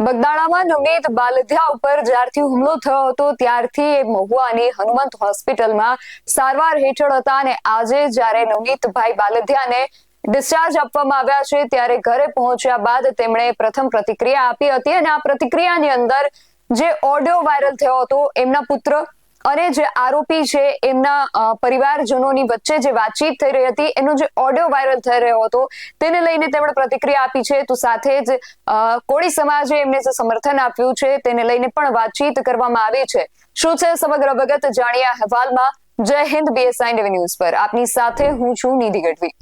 બગદાણામાં નવનીત બાલધ્યા ઉપર જ્યારથી હુમલો થયો હતો, ત્યારથી એ મહુવાની હનુમંત હોસ્પિટલમાં સારવાર હેઠળ હતા અને આજે જ્યારે નવનીતભાઈ બાલધિયાને ડિસ્ચાર્જ આપવામાં આવ્યા છે, ત્યારે ઘરે પહોંચ્યા બાદ તેમણે પ્રથમ પ્રતિક્રિયા આપી હતી અને આ પ્રતિક્રિયાની અંદર જે ઓડિયો વાયરલ થયો હતો, એમના પુત્ર અને જે આરોપી છે, એમના પરિવારજનોની વચ્ચે જે વાતચીત થઈ રહી હતી, એનો જે ઓડિયો વાયરલ થઈ રહ્યો હતો, તેને લઈને તેમણે પ્રતિક્રિયા આપી છે. તો સાથે જ કોળી સમાજે એમને જે સમર્થન આપ્યું છે, તેને લઈને પણ વાતચીત કરવામાં આવી છે. શું છે સમગ્ર વિગત જાણ્યા અહેવાલમાં. જય હિન્દ બીએસઆઈ ન્યૂઝ પર. આપની સાથે હું છું નિધિ ગઢવી.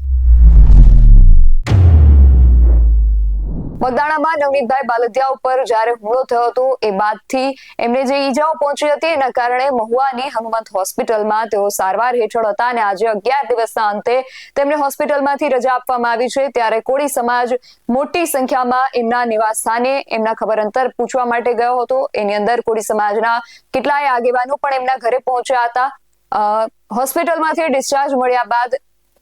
બગદાણામાં નવનીતભાઈ બાલદિયા ઉપર જ્યારે હુમલો થયો હતો, એ બાદથી એમને જે ઈજાઓ પહોંચી હતી, એના કારણે મહુવાની હનુમંત હોસ્પિટલમાં તેઓ સારવાર હેઠળ હતા અને આજે અગિયાર દિવસના અંતે તેમને હોસ્પિટલમાંથી રજા આપવામાં આવી છે. ત્યારે કોળી સમાજ મોટી સંખ્યામાં એમના નિવાસ સ્થાને એમના ખબર અંતર પૂછવા માટે ગયો હતો. એની અંદર કોળી સમાજના કેટલાય આગેવાનો પણ એમના ઘરે પહોંચ્યા હતા. હોસ્પિટલમાંથી ડિસ્ચાર્જ મળ્યા બાદ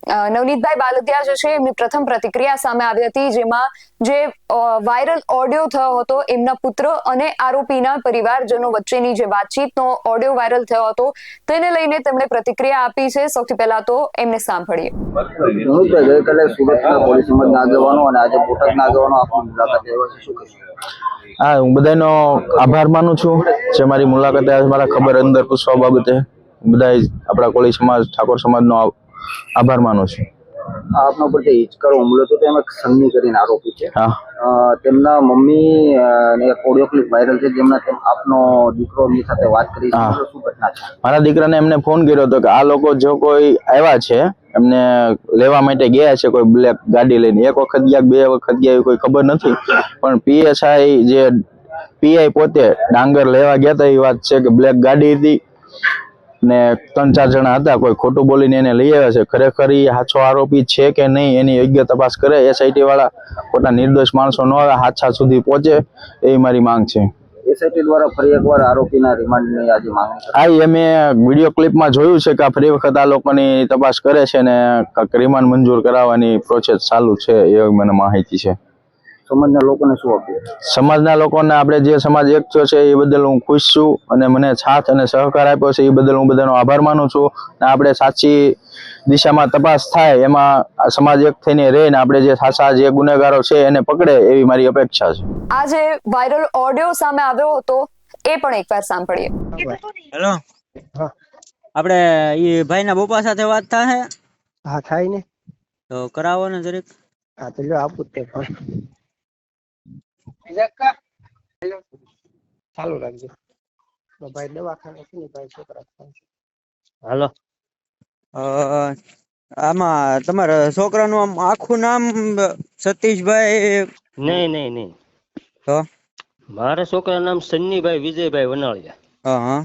નવનીતભાઈ બાલદિયા જે છે, એમની પ્રથમ પ્રતિક્રિયા સામે આવી હતી, જેમાં જે વાયરલ ઓડિયો થયો હતો, એમના પુત્ર અને આરોપીના પરિવારજનો વચ્ચેની જે વાતચીતનો ઓડિયો વાયરલ થયો હતો, તેને લઈને તેમણે પ્રતિક્રિયા આપી છે. સૌથી પહેલા તો એમને સાંભળીએ. ગઈકાલે સુરતના પોલીસ સમાજના આગેવાનો અને આજે બોટાદના આગેવાનો આપણી મુલાકાત હા, હું બધાનો આભાર માનું છું. જે મારી મુલાકાતે મારા ખબર અંદર પૂછવા બાબતે. બધા આપણા કોળી સમાજ, ઠાકોર સમાજનો આભાર માનું છું. આ આપના ઉપર જે હિચકારો હુમલો થયો તેમાં એક સન્ની કરીને આરોપી છે. તેમના મમ્મી ને ઓડિયો ક્લિપ વાયરલ છે જેમના આપનો દીકરો એમની સાથે વાત કરી શું ઘટના છે? મારા દીકરાને એમને ફોન કર્યો હતો કે આ લોકો જો કોઈ આવ્યા છે એમને લેવા માટે ગયા છે કોઈ બ્લેક ગાડી લઈને. એક વખત ગયા બે વખત ગયા એવી કોઈ ખબર નથી. પણ પીએસઆઈ જે પીઆઈ પોતે ડાંગર લેવા ગયા હતા એ વાત છે કે બ્લેક ગાડી હતી. ને ત્રણ ચાર જણા હતા કોઈ ખોટું બોલીને એને લઈ આવ્યા છે. ખરેખર એ સાચો આરોપી છે કે નહીં એની યોગ્ય તપાસ કરે એસઆઈટી વાળા ખોટા નિર્દોષ માણસો ન આવે હાથા સુધી પહોંચે એવી મારી માંગ છે. એસઆઈટી દ્વારા ફરી એકવાર આરોપીના રિમાન્ડની આજે માંગણી કરી આ અમે વીડિયો ક્લિપમાં જોયું છે કે આ ફરી વખત આ લોકોની તપાસ કરે છે ને રિમાન્ડ મંજૂર કરાવવાની પ્રોસેસ ચાલુ છે એવી મને માહિતી છે. સમાજના લોકોને શું આપીએ? સમાજના લોકોને આપણે જે સમાજ એક થયો છે એ બદલ હું ખુશ છું અને મને સાથ અને સહકાર આપ્યો છે એ બદલ હું બધાનો આભાર માનું છું. અને આપણે સાચી દિશામાં તપાસ થાય એમાં સમાજ એક થઈને રહે ને આપણે જે સાચા જે ગુનેગારો છે એને પકડે એવી મારી અપેક્ષા છે. આજે જે વાયરલ ઓડિયો સામે આવ્યો હતો એ પણ એકવાર સાંભળીએ. હેલો. આપણે ઈ ભાઈના પપ્પા સાથે વાત થાય હા થાય ને. તો કરાવો ને જરીક. હા તો લ્યો આપું તે પણ ચાલુ રાખજો. ભાઈ દવાખાને છે ને ભાઈ છોકરા હાલો. આમાં તમારા છોકરાનું આમ આખું નામ સતીશભાઈ નહીં નહીં નહીં. તો? મારા છોકરા નામ સન્નીભાઈ વિજયભાઈ વનાળિયા. હા હા.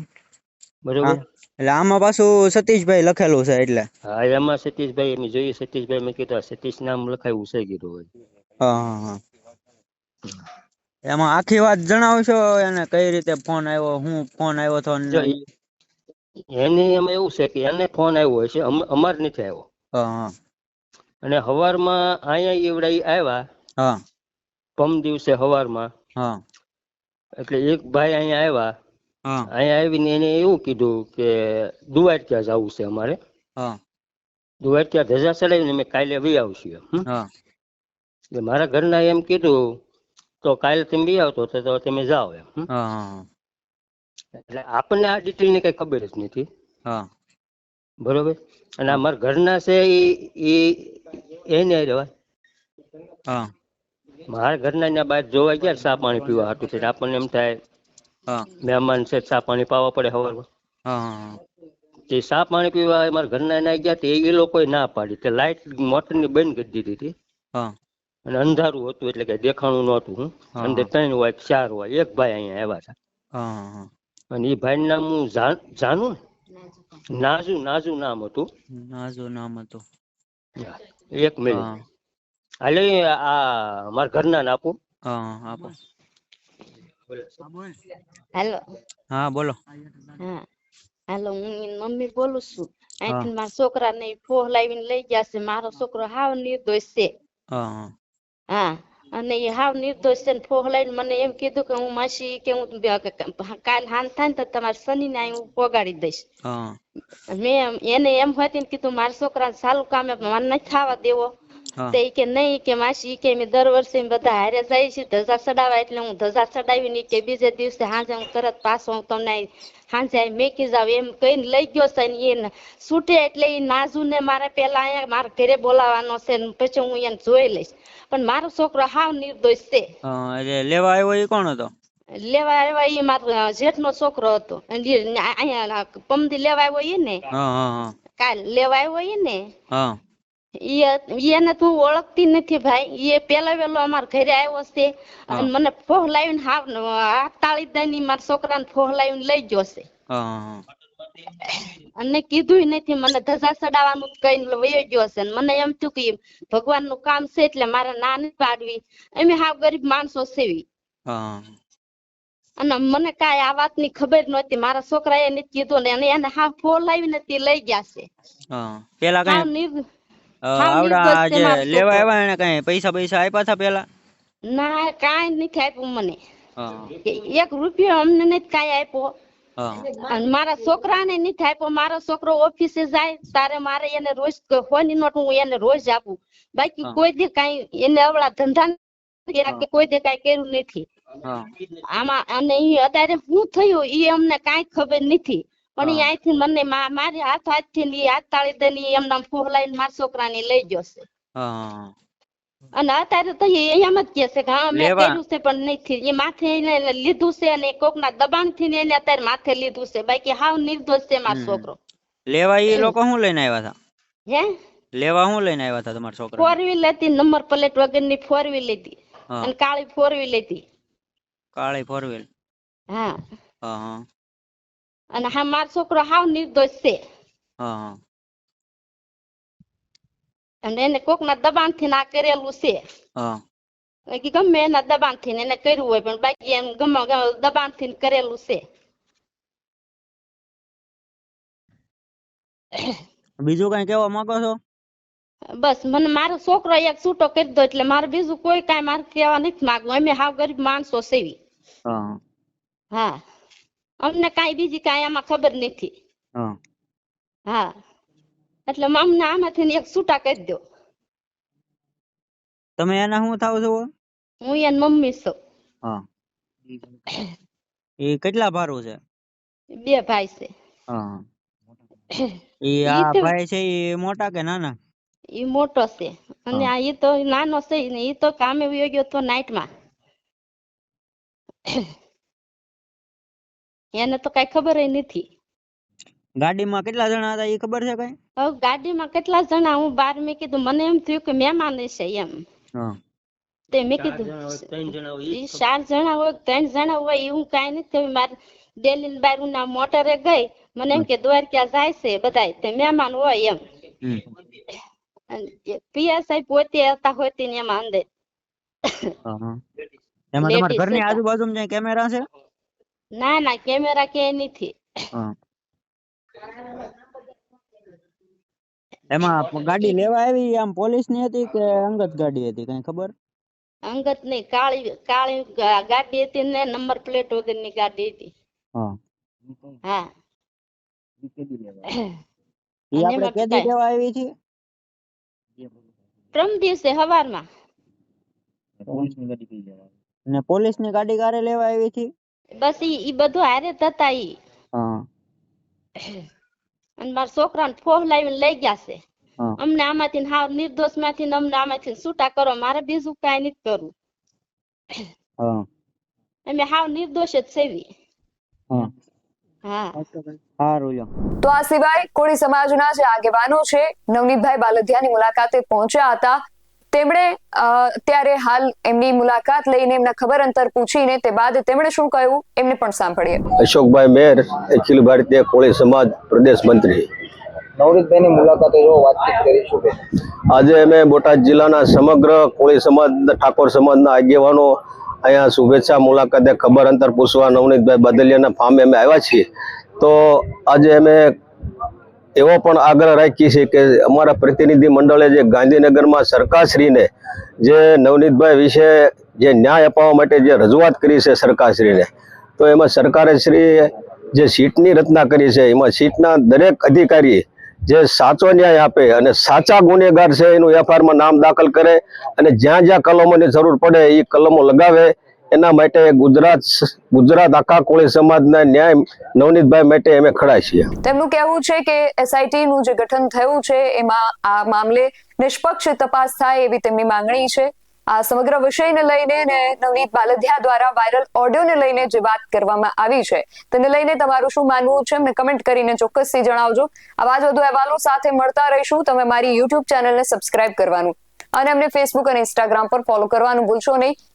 બરોબર? એટલે આમાં પાછું સતીશભાઈ લખેલું છે એટલે. હા એમાં સતીશભાઈ એમ જોઈએ સતીશભાઈ મેં કીધું સતીશ નામ લખાયું છે કીધું હોય. હા હા. હા એમાં આખી વાત જણાવશો એને કઈ રીતે ફોન આવ્યો હું ફોન આવ્યો તો એની એમાં એવું છે કે એને ફોન આવ્યો હશે અમ- અમાર નથી આવ્યો. અને હવારમાં અહીંયા એવડા આવ્યા. પમ દિવસે હવારમાં. એટલે એક ભાઈ અહીંયા આવ્યા. અહીંયા આવીને એને એવું કીધું કે દુવાટ ક્યાં જવું છે અમારે? દુવાટ ક્યાં ધજા ચડાવીને મેં કાલે વી આવશું એમ મારા ઘરના એમ કીધું તો કાલે તમે બી આવતો તો તો તમે જાઓ એમ એટલે આપણને આ ડિટેલની કઈ ખબર જ નથી. બરોબર? અને આ મારા ઘરના છે એ એને રહેવાય મારા ઘરના ને બહાર જોવા ગયા ચા પાણી પીવા હાટું છે? આપણને એમ થાય મહેમાન છે ચા પાણી પાવા પડે સવારમાં હા હા તે ચા પાણી પીવા મારા ઘરના ના ગયા તે એ લોકોએ ના પાડી. તે લાઈટ મોટરની બંધ કરી દીધી હતી. અને અંધારું હતું એટલે કે દેખાણું નહોતું અંદર ત્રણ હોય ચાર હોય એક ભાઈ અહીંયા આવ્યા હતા. અને એ ભાઈ નામ હું જાણું ને? નાજુ નાજુ નામ હતું. નાજુ નામ હતું. એક મિનિટ. હા. હાલે આ મારા ઘરના ને આપું. હા આપો. હેલો. હા બોલો. હા. હેલો હું મમ્મી બોલું છું. અહીંથી મારા છોકરાને ફોહ લાવીને લઈ ગયા છે. મારો છોકરો હાવ નિર્દોષ છે. હા. હા. અને એ હાવ નિર્દોષ છે ને ફોહલાઈને મને એમ કીધું કે હું માસી કે હું કાલ હાન થાય ને તો તમારા શનિ ને હું પોગાડી દઈશ. હા. મેં એને એમ હતી કીધું મારા છોકરા સારું કામે મને નથી થવા દેવો. તો કે નહીં કે માસી કે મેં દર વર્ષે બધા હારે જાય છે ધજા ચડાવવા એટલે હું ધજા ચડાવીને ઈ કે બીજે દિવસે હાજે હું તરત પાછો હું તમને હાજે મેકી જાવ એમ કહીને લઈ ગયો છે ને એને છૂટે એટલે એ નાજુને મારે પેલા અહીંયા મારા ઘરે બોલાવાનો છે ને પછી હું એને જોઈ લઈશ. પણ મારો છોકરો હાવ નિર્દોષ છે. એટલે લેવા આવ્યો એ કોણ હતો? લેવા આવ્યા એ મારો જેઠનો છોકરો હતો. અહીંયા પમદી લેવા આવ્યો એ ને? કાલ લેવા આવ્યો એ ને? હા. એને તો હું ઓળખતી નથી ભાઈ. એ પેલા વેલો અમાર ઘરે આવ્યો છે અને મને ફોહ લાવીને તાળી દઈ મારા છોકરાને ફોહ લાવીને લઈ ગયો છે. અને કીધું નથી મને ધજા ચડાવવાનું કઈ વયો ગયો છે. મને એમ થયું કે ભગવાનનું કામ છે એટલે મારે ના પાડવી. અમે હાવ ગરીબ માણસો સેવી અને મને કાંઈ આ વાતની ખબર નહોતી. મારા છોકરાએ નથી કીધું ને અને એને હા ફોહ લાવીને તે લઈ ગયા છે. પેલા આવડા જે લેવા આવ્યા એને કઈ પૈસા પૈસા આપ્યા હતા પેલા? ના કાંઈ નથી આપ્યું મને. એક રૂપિયો અમને નથી કાંઈ આપ્યો. હા. અને મારા છોકરાને નથી આપ્યો. મારો છોકરો ઓફિસે જાય તારે મારે એને રોજ હોની નોટ હું એને રોજ આપું. બાકી કોઈ દી કાઈ એને અવળા ધંધા કે કોઈ દી કઈ કર્યું નથી. આમાં અને અત્યારે શું થયું એ અમને કાંઈ ખબર નથી. પણ એ. અહીંથી મને મારી હાથ હાથથી હાથ તાળી દઈને ઈ એમના ફોહલાઈને મારા છોકરાને લઈ ગયો છે. હા અને અત્યારે તો એમ જ કે છે કે હા મેં કર્યું છે પણ નથી. એ માથે એને લીધું છે અને કોકના દબાણથી ને એને અત્યારે માથે લીધું છે. બાકી હાવ નિર્દોષ છે મારો છોકરો. લેવા એ લોકો શું લઈને આવ્યા હતા? હે? લેવા શું લઈને આવ્યા હતા તમારા છોકરા ફોર વ્હીલ હતી નંબર પ્લેટ વગરની ફોર વ્હીલ હતી અને કાળી ફોર વ્હીલ હતી કાળી ફોર વ્હીલ હા હા. અને હા મારો છોકરો હાવ નિર્દોષ છે. અને એને કોકના દબાણથી ના કરેલું છે. કે ગમે એના દબાણથી એને કર્યું હોય પણ બાકી એમ ગમે ગમે દબાણથી કરેલું છે. બીજું કઈ કેવા માંગો છો? બસ મને મારો છોકરો એક છૂટો કરી દો એટલે મારે બીજું કોઈ કઈ મારે કેવા નથી માંગવું. અમે હાવ ગરીબ માણસો સેવી હા. અમને કાંઈ બીજી કાંઈ આમાં ખબર નથી. હા. એટલે અમને આમાંથી એક છૂટા કરી દો. તમે એના શું થાવ છો? હું એની મમ્મી છું. હા. એ કેટલા ભારો છે? બે ભાઈ છે. હા. એ આ ભાઈ છે એ મોટા કે નાના? એ મોટો છે. અને આ એ તો નાનો છે ને એ તો કામે વયો ગયો તો નાઈટમાં એને તો કઈ ખબર નથી. ગાડીમાં કેટલા જણા હતા એ ખબર છે કઈ? હવે ગાડીમાં કેટલા જણા હું બાર મેં કીધું મને એમ થયું કે મહેમાન છે એમ. તે મેં કીધું ત્રણ જણા હોય ઈ ચાર જણા હોય ત્રણ જણા હોય એવું કાંઈ નથી થયું. મારે ડેલી બાર ના મોટરે ગઈ મને એમ કે દ્વારકા જાય છે બધાય તે મહેમાન હોય એમ. હમ. પીએસઆઈ પોતે હતા હોતી ને એમાં અંદર. એમાં તમારા ઘરની આજુબાજુમાં કેમેરા છે? ના ના કેમેરા કે નથી હા એમાં ગાડી લેવા આવી આમ પોલીસની હતી કે અંગત ગાડી હતી કઈ ખબર? અંગત નહીં કાળી કાળી ગા- ગાડી હતી ને નંબર પ્લેટ વગરની ગાડી હતી. હા. હા. એ અને આપણે એમાં કેદી કાંઈ- લેવા આવી છે પ્રમ દિવસે હવારમાં. ને પોલીસની ગાડી કારે લેવા આવી છે બસ ઈ ઈ બધું હારે થતા ઈ. અને મારા છોકરાને ફોહ લાવીને લઈ ગયા છે. અમને આમાંથી હાવ નિર્દોષમાંથી અમને આમાંથી છૂટા કરો મારે બીજું કઈ નથી કરવું. હા. અમે હાવ નિર્દોષ જ સેવી હા. હા. સારું તો આ સિવાય કોળી સમાજના જે આગેવાનો છે નવનીતભાઈ બાલધિયાની મુલાકાતે પહોંચ્યા હતા. તેમણે ત્યારે હાલ એમની મુલાકાત લઈને એમના ખબર અંતર પૂછીને તે બાદ તેમણે શું કહ્યું એમને પણ સાંભળીએ. અશોકભાઈ મેર અખિલ ભારતીય કોળી સમાજ પ્રદેશ મંત્રી. નવરીતભાઈની મુલાકાતે જો વાતચીત કરી શું કે આજે અમે બોટાદ જિલ્લાના સમગ્ર કોળી સમાજ ઠાકોર સમાજના આગેવાનો અહીંયા શુભેચ્છા મુલાકાતે ખબર અંતર પૂછવા નવનીતભાઈ બદલિયાના ફાર્મે અમે આવ્યા છીએ. તો આજે અમે એવો પણ આગ્રહ રાખીએ છીએ કે અમારા પ્રતિનિધિ મંડળે જે ગાંધીનગરમાં સરકારશ્રીને જે નવનીતભાઈ વિશે જે ન્યાય અપાવવા માટે જે રજૂઆત કરી છે સરકારશ્રીને, તો એમાં સરકારે શ્રી જે સીટની રચના કરી છે, એમાં સીટના દરેક અધિકારી જે સાચો ન્યાય આપે અને સાચા ગુનેગાર છે એનું એફઆઈઆરમાં નામ દાખલ કરે અને જ્યાં જ્યાં કલમોની જરૂર પડે એ કલમો લગાવે એના માટે ગુજરાત ગુજરાત આખા કોળી સમાજના ન્યાય નવનીતભાઈ માટે અમે ખડા છીએ. તેમનું કહેવું છે કે એસઆઈટી નું જે ગઠન થયું છે, એમાં આ મામલે નિષ્પક્ષ તપાસ થાય એવી તેમની માંગણી છે. આ સમગ્ર વિષયને લઈને ને નવનીત બાલધિયા દ્વારા વાયરલ ઓડિયોને લઈને જે વાત કરવામાં આવી છે, તેને લઈને તમારું શું માનવું છે? એમને કમેન્ટ કરીને ચોક્કસથી જણાવજો. આવા જ વધુ અહેવાલો સાથે મળતા રહીશું. તમે મારી યુટ્યુબ ચેનલને સબસ્ક્રાઇબ કરવાનું અને અમને ફેસબુક અને ઇન્સ્ટાગ્રામ પર ફોલો કરવાનું ભૂલશો નહીં.